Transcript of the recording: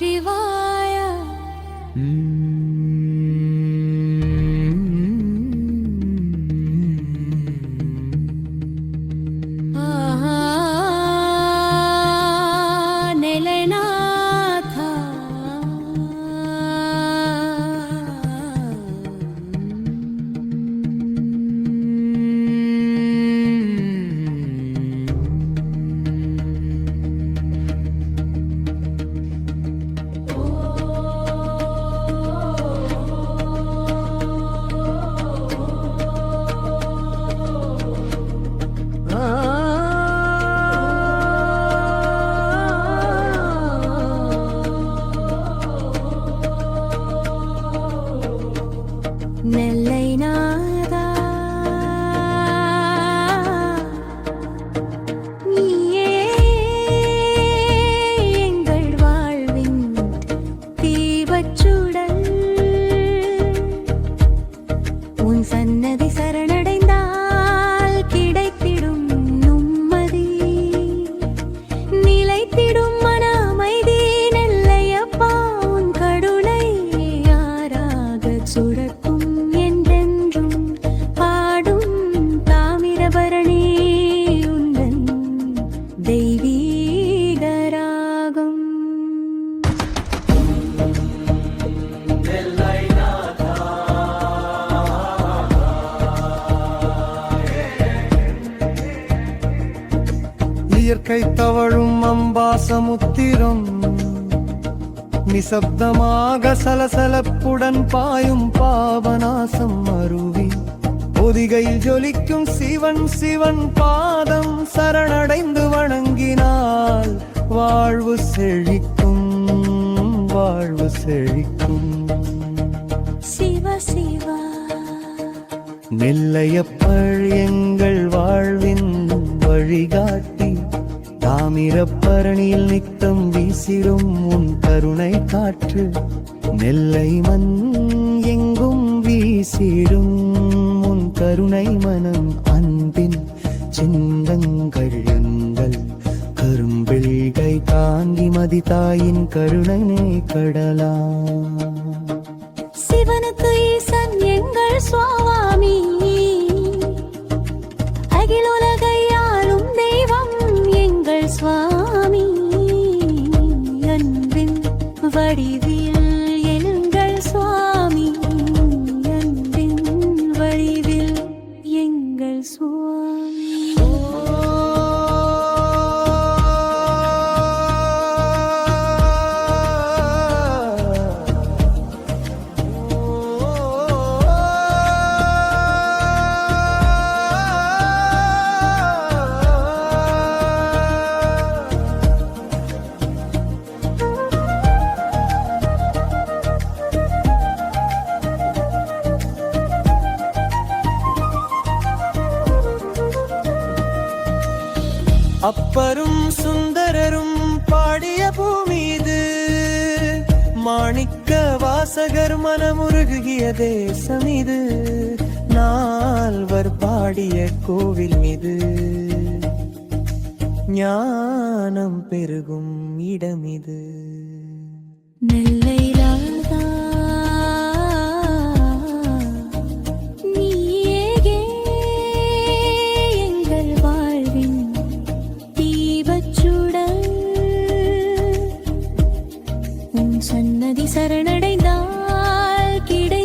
希望 நெல்லை இயற்கை தவழும் அம்பாசமுத்திரம். நிசப்தமாக சலசலப்புடன் பாயும் பாபநாசம் அருவி. பொதிகையில் ஜொலிக்கும் சிவன் சிவன் பாதம் சரணடைந்து வணங்கினால் வாழ்வு செழிக்கும் வாழ்வு செழிக்கும். சிவ சிவா. நெல்லையப்பள் எங்கள் வாழ்வின் வழிகாட்டி. தாமிரப்பரணியில் நித்தம் வீசிடும் உன் கருணை காற்று. நெல்லை மண் எங்கும் வீசிடும் உன் கருணை மனம் அன்பின் சிந்தங்கள் எங்கள். கரும்பிள்கை தாங்கி மதி தாயின் கருணனை கடலாம் சிவனுக்கு ஈசன் எங்கள் சுவாமி. querido. அப்பரும் சுந்தரரும் பாடிய பூமி இது. மாணிக்க வாசகர் மனமுருகிய தேசம் இது. நால்வர் பாடிய கோவில் இது ஞானம் பெருகும் இடம் இது நெல்லை ராதா சன்னதி சரணடைந்தால் கிடை